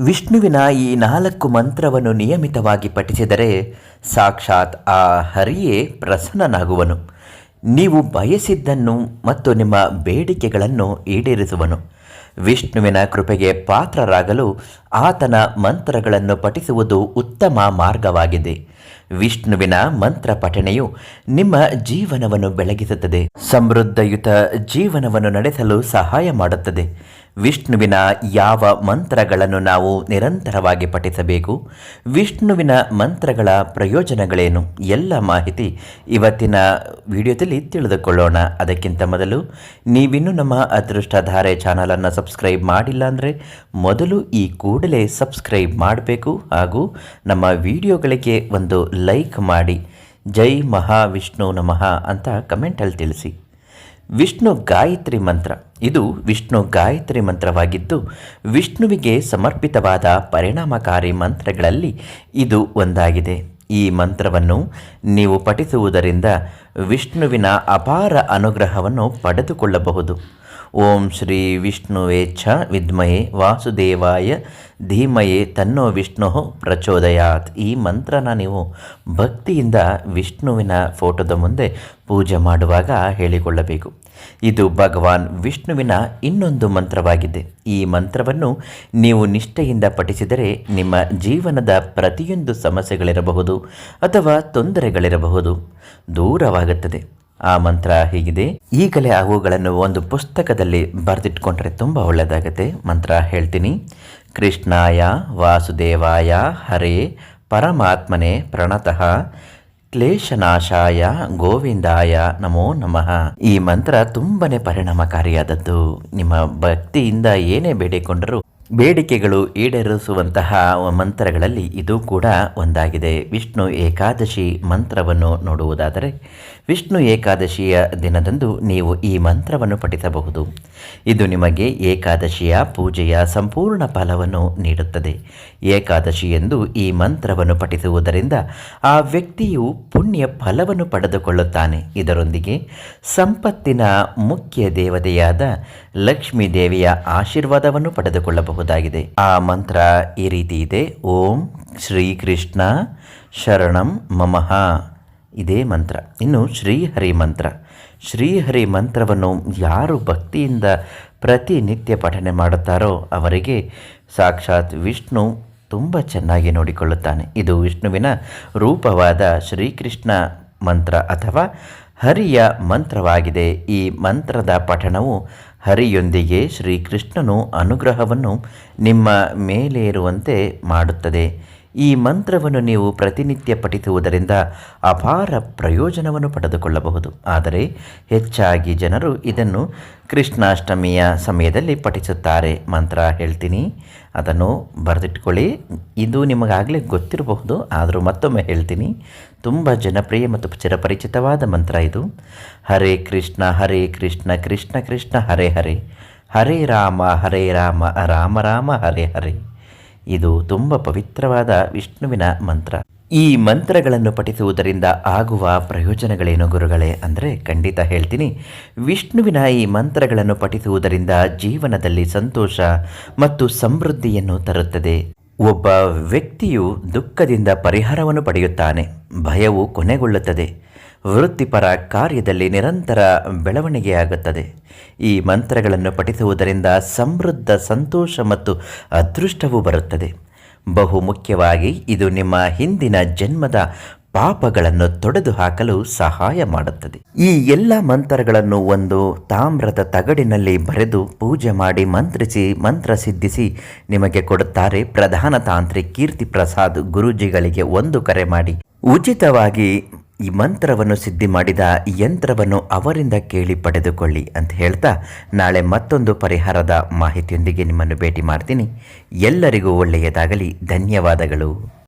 ವಿಷ್ಣುವಿನ ಈ ನಾಲ್ಕು ಮಂತ್ರವನ್ನು ನಿಯಮಿತವಾಗಿ ಪಠಿಸಿದರೆ ಸಾಕ್ಷಾತ್ ಆ ಹರಿಯೇ ಪ್ರಸನ್ನನಾಗುವನು. ನೀವು ಬಯಸಿದ್ದನ್ನು ಮತ್ತು ನಿಮ್ಮ ಬೇಡಿಕೆಗಳನ್ನು ಈಡೇರಿಸುವನು. ವಿಷ್ಣುವಿನ ಕೃಪೆಗೆ ಪಾತ್ರರಾಗಲು ಆತನ ಮಂತ್ರಗಳನ್ನು ಪಠಿಸುವುದು ಉತ್ತಮ ಮಾರ್ಗವಾಗಿದೆ. ವಿಷ್ಣುವಿನ ಮಂತ್ರ ಪಠಣೆಯು ನಿಮ್ಮ ಜೀವನವನ್ನು ಬೆಳಗಿಸುತ್ತದೆ. ಸಮೃದ್ಧಯುತ ಜೀವನವನ್ನು ನಡೆಸಲು ಸಹಾಯ ಮಾಡುತ್ತದೆ. ವಿಷ್ಣುವಿನ ಯಾವ ಮಂತ್ರಗಳನ್ನು ನಾವು ನಿರಂತರವಾಗಿ ಪಠಿಸಬೇಕು? ವಿಷ್ಣುವಿನ ಮಂತ್ರಗಳ ಪ್ರಯೋಜನಗಳೇನು? ಎಲ್ಲ ಮಾಹಿತಿ ಇವತ್ತಿನ ವಿಡಿಯೋದಲ್ಲಿ ತಿಳಿದುಕೊಳ್ಳೋಣ. ಅದಕ್ಕಿಂತ ಮೊದಲು, ನೀವಿನ್ನೂ ನಮ್ಮ ಅದೃಷ್ಟಧಾರೆ ಚಾನಲನ್ನು ಸಬ್ಸ್ಕ್ರೈಬ್ ಮಾಡಿಲ್ಲ ಅಂದರೆ ಮೊದಲು ಈ ಕೂಡಲೇ ಸಬ್ಸ್ಕ್ರೈಬ್ ಮಾಡಬೇಕು ಹಾಗೂ ನಮ್ಮ ವಿಡಿಯೋಗಳಿಗೆ ಒಂದು ಲೈಕ್ ಮಾಡಿ. ಜೈ ಮಹಾವಿಷ್ಣು ನಮಃ ಅಂತ ಕಮೆಂಟಲ್ಲಿ ತಿಳಿಸಿ. ವಿಷ್ಣು ಗಾಯತ್ರಿ ಮಂತ್ರ. ಇದು ವಿಷ್ಣು ಗಾಯತ್ರಿ ಮಂತ್ರವಾಗಿದ್ದು, ವಿಷ್ಣುವಿಗೆ ಸಮರ್ಪಿತವಾದ ಪರಿಣಾಮಕಾರಿ ಮಂತ್ರಗಳಲ್ಲಿ ಇದು ಒಂದಾಗಿದೆ. ಈ ಮಂತ್ರವನ್ನು ನೀವು ಪಠಿಸುವುದರಿಂದ ವಿಷ್ಣುವಿನ ಅಪಾರ ಅನುಗ್ರಹವನ್ನು ಪಡೆದುಕೊಳ್ಳಬಹುದು. ಓಂ ಶ್ರೀ ವಿಷ್ಣುವೇ ಛ ವಿದ್ಮಯೇ ವಾಸುದೇವಾಯ, ಧೀಮಯೇ ತನ್ನೋ ವಿಷ್ಣು ಪ್ರಚೋದಯಾತ್. ಈ ಮಂತ್ರನ ನೀವು ಭಕ್ತಿಯಿಂದ ವಿಷ್ಣುವಿನ ಫೋಟೋದ ಮುಂದೆ ಪೂಜೆ ಮಾಡುವಾಗ ಹೇಳಿಕೊಳ್ಳಬೇಕು. ಇದು ಭಗವಾನ್ ವಿಷ್ಣುವಿನ ಇನ್ನೊಂದು ಮಂತ್ರವಾಗಿದೆ. ಈ ಮಂತ್ರವನ್ನು ನೀವು ನಿಷ್ಠೆಯಿಂದ ಪಠಿಸಿದರೆ ನಿಮ್ಮ ಜೀವನದ ಪ್ರತಿಯೊಂದು ಸಮಸ್ಯೆಗಳಿರಬಹುದು ಅಥವಾ ತೊಂದರೆಗಳಿರಬಹುದು. ದೂರವಾಗುತ್ತದೆ. ಆ ಮಂತ್ರ ಹೀಗಿದೆ. ಈಗಲೇ ಅವುಗಳನ್ನು ಒಂದು ಪುಸ್ತಕದಲ್ಲಿ ಬರೆದಿಟ್ಕೊಂಡ್ರೆ ತುಂಬ ಒಳ್ಳೆಯದಾಗುತ್ತೆ. ಮಂತ್ರ ಹೇಳ್ತೀನಿ. ಕೃಷ್ಣಾಯ ವಾಸುದೇವಾಯ ಹರೇ ಪರಮಾತ್ಮನೆ ಪ್ರಣತಃ ಕ್ಲೇಶನಾಶಾಯ ಗೋವಿಂದಾಯ ನಮೋ ನಮಃ. ಈ ಮಂತ್ರ ತುಂಬನೇ ಪರಿಣಾಮಕಾರಿಯಾದದ್ದು. ನಿಮ್ಮ ಭಕ್ತಿಯಿಂದ ಏನೇ ಬೇಡಿಕೊಂಡರೂ ಬೇಡಿಕೆಗಳು ಈಡೇರಿಸುವಂತಹ ಮಂತ್ರಗಳಲ್ಲಿ ಇದು ಕೂಡ ಒಂದಾಗಿದೆ. ವಿಷ್ಣು ಏಕಾದಶಿ ಮಂತ್ರವನ್ನು ನೋಡುವುದಾದರೆ, ವಿಷ್ಣು ಏಕಾದಶಿಯ ದಿನದಂದು ನೀವು ಈ ಮಂತ್ರವನ್ನು ಪಠಿಸಬಹುದು. ಇದು ನಿಮಗೆ ಏಕಾದಶಿಯ ಪೂಜೆಯ ಸಂಪೂರ್ಣ ಫಲವನ್ನು ನೀಡುತ್ತದೆ. ಏಕಾದಶಿ ಎಂದು ಈ ಮಂತ್ರವನ್ನು ಪಠಿಸುವುದರಿಂದ ಆ ವ್ಯಕ್ತಿಯು ಪುಣ್ಯ ಫಲವನ್ನು ಪಡೆದುಕೊಳ್ಳುತ್ತಾನೆ. ಇದರೊಂದಿಗೆ ಸಂಪತ್ತಿನ ಮುಖ್ಯ ದೇವತೆಯಾದ ಲಕ್ಷ್ಮೀ ದೇವಿಯ ಆಶೀರ್ವಾದವನ್ನು ಪಡೆದುಕೊಳ್ಳಬಹುದಾಗಿದೆ ಆ ಮಂತ್ರ ಈ ರೀತಿ ಇದೆ. ಓಂ ಶ್ರೀಕೃಷ್ಣ ಶರಣಂ ಮಮಃ. ಇದೇ ಮಂತ್ರ. ಇನ್ನು ಶ್ರೀಹರಿ ಮಂತ್ರ. ಶ್ರೀಹರಿ ಮಂತ್ರವನ್ನು ಯಾರು ಭಕ್ತಿಯಿಂದ ಪ್ರತಿನಿತ್ಯ ಪಠನೆ ಮಾಡುತ್ತಾರೋ ಅವರಿಗೆ ಸಾಕ್ಷಾತ್ ವಿಷ್ಣು ತುಂಬ ಚೆನ್ನಾಗಿ ನೋಡಿಕೊಳ್ಳುತ್ತಾನೆ. ಇದು ವಿಷ್ಣುವಿನ ರೂಪವಾದ ಶ್ರೀಕೃಷ್ಣ ಮಂತ್ರ ಅಥವಾ ಹರಿಯ ಮಂತ್ರವಾಗಿದೆ. ಈ ಮಂತ್ರದ ಪಠಣವು ಹರಿಯೊಂದಿಗೆ ಶ್ರೀಕೃಷ್ಣನು ಅನುಗ್ರಹವನ್ನು ನಿಮ್ಮ ಮೇಲೆ ಇರುವಂತೆ ಮಾಡುತ್ತದೆ. ಈ ಮಂತ್ರವನ್ನು ನೀವು ಪ್ರತಿನಿತ್ಯ ಪಠಿಸುವುದರಿಂದ ಅಪಾರ ಪ್ರಯೋಜನವನ್ನು ಪಡೆದುಕೊಳ್ಳಬಹುದು. ಆದರೆ ಹೆಚ್ಚಾಗಿ ಜನರು ಇದನ್ನು ಕೃಷ್ಣಾಷ್ಟಮಿಯ ಸಮಯದಲ್ಲಿ ಪಠಿಸುತ್ತಾರೆ. ಮಂತ್ರ ಹೇಳ್ತೀನಿ. ಅದನ್ನು ಬರೆದಿಟ್ಕೊಳ್ಳಿ. ಇದು ನಿಮಗಾಗಲೇ ಗೊತ್ತಿರಬಹುದು. ಆದರೂ ಮತ್ತೊಮ್ಮೆ ಹೇಳ್ತೀನಿ. ತುಂಬ ಜನಪ್ರಿಯ ಮತ್ತು ಚಿರಪರಿಚಿತವಾದ ಮಂತ್ರ ಇದು. ಹರೇ ಕೃಷ್ಣ ಹರೇ ಕೃಷ್ಣ ಕೃಷ್ಣ ಕೃಷ್ಣ, ಹರೇ ಹರೇ. ಹರೇ ರಾಮ ಹರೇ ರಾಮ ರಾಮ ರಾಮ, ಹರೇ ಹರೇ. ಇದು ತುಂಬ ಪವಿತ್ರವಾದ ವಿಷ್ಣುವಿನ ಮಂತ್ರ. ಈ ಮಂತ್ರಗಳನ್ನು ಪಠಿಸುವುದರಿಂದ ಆಗುವ ಪ್ರಯೋಜನಗಳೇನು ಗುರುಗಳೇ? ಅಂದರೆ ಖಂಡಿತ ಹೇಳ್ತೀನಿ. ವಿಷ್ಣುವಿನ ಈ ಮಂತ್ರಗಳನ್ನು ಪಠಿಸುವುದರಿಂದ ಜೀವನದಲ್ಲಿ ಸಂತೋಷ ಮತ್ತು ಸಮೃದ್ಧಿಯನ್ನು ತರುತ್ತದೆ. ಒಬ್ಬ ವ್ಯಕ್ತಿಯು ದುಃಖದಿಂದ ಪರಿಹಾರವನ್ನು ಪಡೆಯುತ್ತಾನೆ. ಭಯವು ಕೊನೆಗೊಳ್ಳುತ್ತದೆ. ವೃತ್ತಿಪರ ಕಾರ್ಯದಲ್ಲಿ ನಿರಂತರ ಬೆಳವಣಿಗೆಯಾಗುತ್ತದೆ. ಈ ಮಂತ್ರಗಳನ್ನು ಪಠಿಸುವುದರಿಂದ ಸಮೃದ್ಧ ಸಂತೋಷ ಮತ್ತು ಅದೃಷ್ಟವು ಬರುತ್ತದೆ. ಬಹು ಮುಖ್ಯವಾಗಿ ಇದು ನಿಮ್ಮ ಹಿಂದಿನ ಜನ್ಮದ ಪಾಪಗಳನ್ನು ತೊಡೆದು ಹಾಕಲು ಸಹಾಯ ಮಾಡುತ್ತದೆ. ಈ ಎಲ್ಲ ಮಂತ್ರಗಳನ್ನು ಒಂದು ತಾಮ್ರದ ತಗಡಿನಲ್ಲಿ ಬರೆದು ಪೂಜೆ ಮಾಡಿ ಮಂತ್ರಿಸಿ, ಮಂತ್ರ ಸಿದ್ಧಿಸಿ ನಿಮಗೆ ಕೊಡುತ್ತಾರೆ ಪ್ರಧಾನ ತಾಂತ್ರಿ ಕೀರ್ತಿ ಪ್ರಸಾದ್ ಗುರೂಜಿಗಳಿಗೆ ಒಂದು ಕರೆ ಮಾಡಿ. ಉಚಿತವಾಗಿ ಈ ಮಂತ್ರವನ್ನು ಸಿದ್ಧಿ ಮಾಡಿದ ಯಂತ್ರವನ್ನು ಅವರಿಂದ ಕೇಳಿ ಪಡೆದುಕೊಳ್ಳಿ ಅಂತ ಹೇಳ್ತಾ ನಾಳೆ ಮತ್ತೊಂದು ಪರಿಹಾರದ ಮಾಹಿತಿಯೊಂದಿಗೆ ನಿಮ್ಮನ್ನು ಭೇಟಿ ಮಾಡ್ತೀನಿ. ಎಲ್ಲರಿಗೂ ಒಳ್ಳೆಯದಾಗಲಿ. ಧನ್ಯವಾದಗಳು.